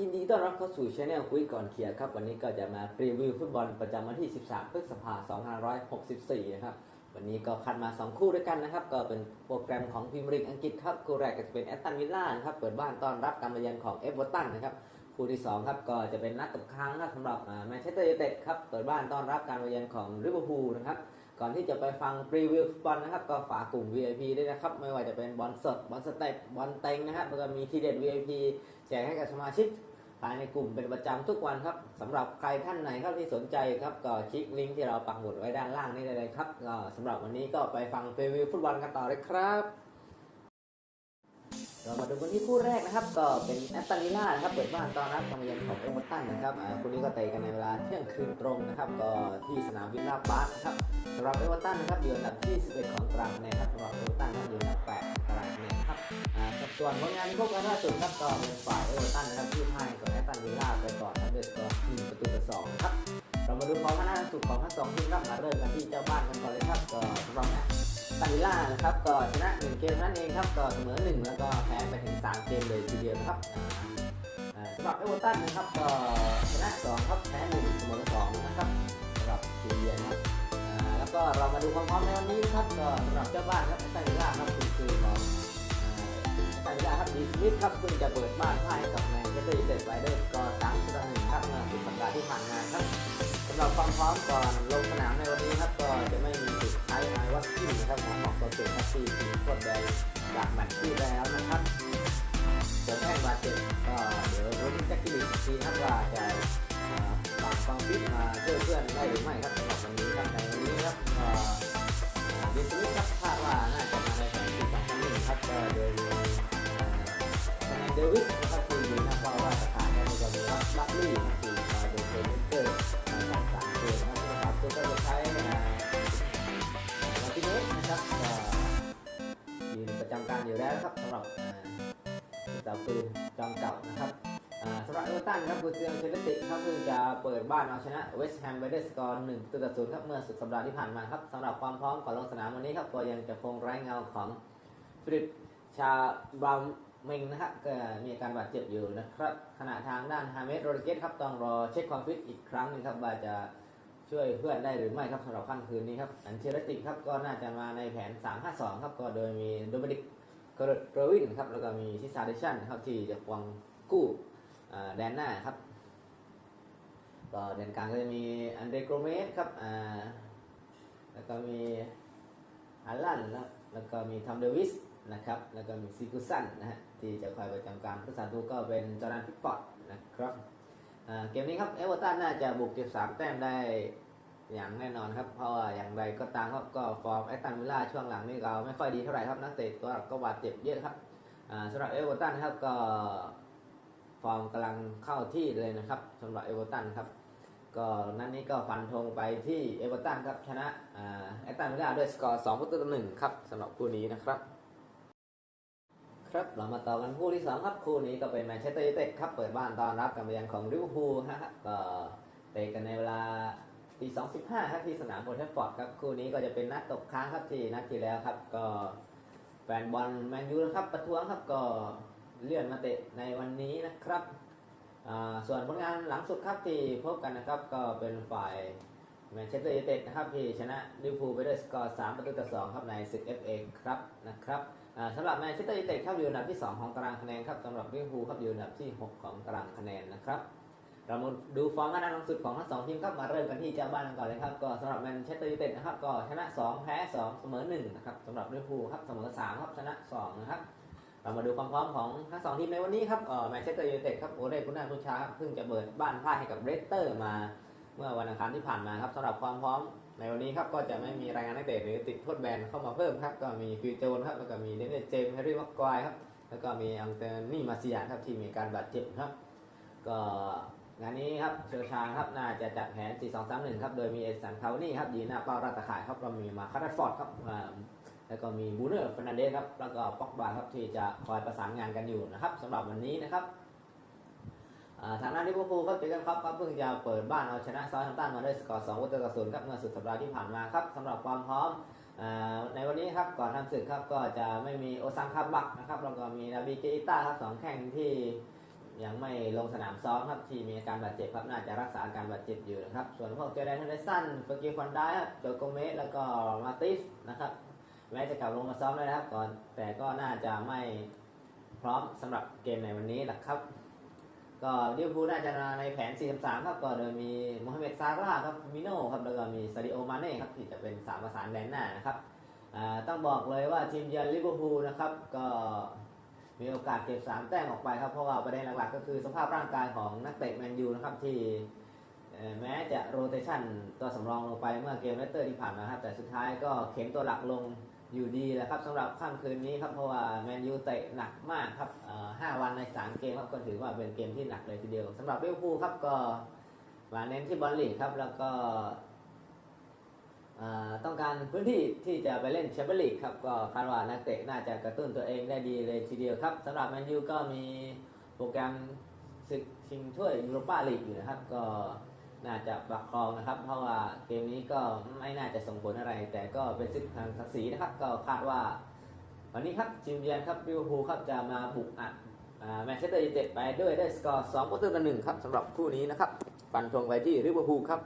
ยินดีต้อนรับเข้าสู่ช anel คุยก่อนเคลียร์ครับ วันนี้ก็จะมารีวิวฟุตบอลประจำวันที่ 13 พฤษภาคม 2564 นะครับ วันนี้ก็คัดมา 2 คู่ด้วยกันนะครับ ก็เป็นโปรแกรมของพรีเมียร์ลีกอังกฤษครับ คู่แรกก็จะเป็นแอตตันวิลล่านะครับ เปิดบ้านต้อนรับการมาเยือนของเอฟเวอร์ตันนะครับ คู่ที่ 2 ครับก็จะเป็นนัดตกค้างครับสำหรับแมนเชสเตอร์ยูไนเต็ดครับ เปิดบ้านต้อนรับการมาเยือนของลิเวอร์พูลนะครับก่อนที่จะไปฟังรีวิวฟุตบอลนะครับ ก็ฝากกลุ่ม VIP ด้วยนะครับ ไม่ว่าจะเป็นบอลสดบอลสเต็ปบอลเต็งนะครับแล้วก็มีทีเด็ด VIP แจกให้กับสมาชิก ภายในกลุ่มเป็นประจำทุกวันครับสำหรับใครท่านไหนครับที่สนใจครับก็คลิกลิงก์ที่เราปักหมุดไว้ด้านล่างนี้ได้เลยครับก็สำหรับวันนี้ก็ไปฟังรีวิวฟุตบอลกันต่อเลยครับเรามาดูกันที่คู่แรกนะครับ ก็เป็นแอตตันวิล่านะครับเปิดบ้านต้อนรับการมาเยือนของเอเวอร์ตันนะครับคู่นี้ก็เตะกันในเวลาเที่ยงคืนตรงนะครับ ก็ที่สนามวิลล่าพาร์คนะครับสำหรับเอเวอร์ตันนะครับอยู่อันดับที่ 11 ของตารางคะแนนครับสำหรับเอเวอร์ตันนะครับอยู่อันดับ8ตารางคะแนนครับส่วนผลงานที่พบกันล่าสุดครับก็เป็นฝ่ายเอเวอร์ตันนะครับที่ ของทั้งสองทีมครับมาเริ่มกันที่เจ้าบ้านกันก่อนเลยครับก็สำหรับตันวิล่านะครับก็ชนะ1เกมนั่นเองครับก็เสมอ1แล้วก็แพ้ไปถึง3เกมเลยทีเดียวนะครับสำหรับเอเวอร์ตันนะครับก็ชนะ2ครับแพ้1เสมอ2นะครับสำหรับทีเดียวนะครับแล้วก็เรามาดูความพร้อมในวันนี้นะครับก็สำหรับเจ้าบ้านครับตันวิล่าครับคือคือของตันวิล่าครับดีสมิธครับเพิ่งจะเปิดบ้านพ่ายให้กับแมนเชสเตอร์ยูไนเต็ดไปด้วยก็สามต่อหนึ่งครับเมื่อสุดสัปดาห์ที่ผ่านมาครับ หรับความพร้อมก่อนลงสนามในวันนี้ครับก็จะไม่มีจุดใช้ไอวัตกี้นะครับของออกตัวเก่งครับที่ทีมโคตรแดงจากแมตช์ที่แล้วนะครับส่วนแข้งบาดเจ็บก็เดี๋ยวรู้ที่แจ็คกี้ลีทีครับว่าจะเอ่อฝากความฟิตมาช่วยเพื่อนได้หรือไม่ครับสำหรับวันนี้ครับในวันนี้ นครับคุณเซียงเชลติครับเพิ่งจะเปิดบ้านเอาชนะเวสต์แฮมไปด้สกอร์หนึ่งต่อศูนย์ครับเมื่อสุดสัปดาห์ที่ผ่านมาครับสำหรับความพร้อมก่อนลงสนามวันนี้ครับก็ยังจะคงไร้เงาของฟิลิปชาบรามเมงนะครับก็มีอาการบาดเจ็บอยู่นะครับขณะทางด้านฮาเมสโรดิเกสครับต้องรอเช็คความฟิตอีกครั้งหนึงครับว่าจะช่วยเพื่อนได้หรือไม่ครับสำหรับค่ำคืนนี้ครับอันเชลติครับก็น่าจะมาในแผน 3-5-2 ครับก็โดยมีโดมินิกเกเรวินครับแล้วก็มีทิซาเดชันครับที่จะควงกู้ แดนหน้าครับก็แดนกลางก็จะมีอันเดรโกรเมสครับแล้วก็มีอัลลันแล้วแล้วก็มีทอมเดวิสนะครับแล้วก็มีซิกุสันนะฮะที่จะคอยประจำการผู้สาตูก็เป็นจอร์แดนพิกฟอร์ดนะครับเกมนี้ครับเอเวอร์ตันน่าจะบุกเก็บสามแต้มได้อย่างแน่นอนครับ เพราะว่าอย่างไรก็ตามครับก็ฟอร์มแอตตันวิลล่าช่วงหลังนี่เราไม่ค่อยดีเท่าไหร่ครับนักเตะตัวก็บาดเจ็บเยอะครับอ่าสำหรับเอเวอร์ตันครับก็ ฟอร์มกำลังเข้าที่เลยนะครับสำหรับเอเวอร์ตันครับก็นัดนนี้ก็ฟันธงไปที่เอเวอร์ตันครับชนะอ่าแอตตันวิลล่าด้วยสกอร์2ประตูต่อหนึ่งครับสำหรับคู่นี้นะครับ ครับเรามาต่อกันคู่ที่สองครับคู่นี้ก็เป็นแมนเชสเตอร์ยูไนเต็ดครับเปิดบ้านต้อนรับการมาเยือนของลิเวอร์พูลฮะก็เตะกันในเวลาตี2.15ครับที่สนามโอลด์แทรฟฟอร์ดครับคู่นี้ก็จะเป็นนัดตกค้างครับที่นัดที่แล้วครับก็แฟนบอลแมนยูนะครับประท้วงครับก็ เลื่อนมาเตะในวันนี้นะครับ ส่วนผลงานหลังสุดครับที่พบกันนะครับก็เป็นฝ่ายแมนเชสเตอร์ยูไนเต็ดนะครับที่ชนะลิเวอร์พูลไปด้วยสกอร์ 3 ประตูต่อ 2 ครับในศึก FA ครับนะครับสำหรับแมนเชสเตอร์ยูไนเต็ดครับอยู่อันดับที่ 2 ของตารางคะแนนครับสำหรับลิเวอร์พูลครับอยู่อันดับที่ 6 ของตารางคะแนนนะครับเรามาดูฟอร์มการนัดล่าสุดของทั้งสองทีมครับมาเริ่มกันที่เจ้าบ้านกันก่อนเลยครับก็สำหรับแมนเชสเตอร์ยูไนเต็ดนะครับก็ชนะ 2 แพ้ 2 เสมอ1นะครับสำหรับลิเวอร์พูลครับเสมอ3ครับชนะ2นะครับ เรามาดูความพร้อมของทั้งสองทีมในวันนี้ครับเออแมนเชสเตอร์ยูไนเต็ดครับโอเล่กุนนาคุชาครับเพิ่งจะเปิดบ้านพ่ายให้กับเรสเตอร์มาเมื่อวันอังคารที่ผ่านมาครับสำหรับความพร้อมในวันนี้ครับก็จะไม่มีรายงานนักเตะหรือติดโทษแบนเข้ามาเพิ่มครับก็มีฟิวโจนครับแล้วก็มีเดนนิสเจมส์แฮร์รี่มักควายครับแล้วก็มีอังเตอร์นี่มาเซียครับที่มีการบาดเจ็บครับ ก็งานนี้ครับเชอร์ชางครับน่าจะจัดแผน 4-2-3-1 ครับ โดยมีเอสันคาวนี่ครับยืนหน้าเป้ารัตข่ายครับเรามีมาคาร์ดฟอร์ดครับ แล้วก็มีบูเนอร์ฟ r นันเดสครับแล้วก็ป็อกบาครับที่จะคอยประสานงานกันอยู่นะครับสำหรับวันนี้นะครับทางด้านลิเวอร์พูลครับเจอกันครับก็เพิ่งจะเปิดบ้านเอาชนะซา u ์แฮมป์ตันมาด้วยสกอร์2ประตูต่อ0ครับเมื่อสุดสัปดาห์ที่ผ่านมาครับสำหรับความพร้อมในวันนี้ครับก่อนทำศึกครับก็จะไม่มีโอซังคาบักนะครับแล้วก็มีนาบีเกอิต้าครับสองแข่งที่ยังไม่ลงสนามซ้อมครับที่มีอาการบาดเจ็บครับน่าจะรักษาอาการบาดเจ็บอยู่นะครับส่วนพวกเจอแดนเทนเดสันเฟอร์กิฟอนได้ครับโจโกเมสแล้วก็มาติสนะครับ แม้จะกลับลงมาซ้อมได้แล้วครับ ก่อน แต่ก็น่าจะไม่พร้อมสำหรับเกมในวันนี้แหละครับ ก็ลิเวอร์พูลน่าจะมาในแผน 4-3 ครับ ก็โดยมีโมฮัมเหม็ดซาร่าครับมิโน่ครับ แล้วก็มีซาดิโอมาเน่ครับ ที่จะเป็นสามประสานแดนหน้านะครับอ่าต้องบอกเลยว่าทีมเยือนลิเวอร์พูลนะครับ ก็มีโอกาสเก็บ 3 แต้มออกไปครับ เพราะว่าประเด็นหลักๆ ก็คือสภาพร่างกายของนักเตะแมนยูนะครับที่แม้จะโรเตชันตัวสำรองลงไปเมื่อเกมเลสเตอร์ที่ผ่านมาครับ แต่สุดท้ายก็เข็นตัวหลักลง อยู่ดีแหละครับสำหรับค่ำคืนนี้ครับเพราะว่าแมนยูเตะหนักมากครับห้าวันในสามเกมครับก็ถือว่าเป็นเกมที่หนักเลยทีเดียวสำหรับลิเวอร์พูลครับก็มาเน้นที่บอลลีกครับแล้วก็ต้องการพื้นที่ที่จะไปเล่นแชมเปี้ยนลีกครับก็คาดว่านักเตะน่าจะกระตุ้นตัวเองได้ดีเลยทีเดียวครับสำหรับแมนยูก็มีโปรแกรมศึกชิงถ้วยยูโรปาลีกอยู่นะครับก็ น่าจะประคองนะครับ เพราะว่าเกมนี้ก็ไม่น่าจะส่งผลอะไร แต่ก็เป็นซึกทางศักดิ์ศรีนะครับ ก็คาดว่า วันนี้ครับทีมเยือนครับลิเวอร์พูลครับจะมาบุกอัดแมนเชสเตอร์ยูไนเต็ดไปด้วยได้สกอร์2ประตูต่อหนึ่งครับสำหรับคู่นี้นะครับฟันธงไปที่ลิเวอร์พูลครับ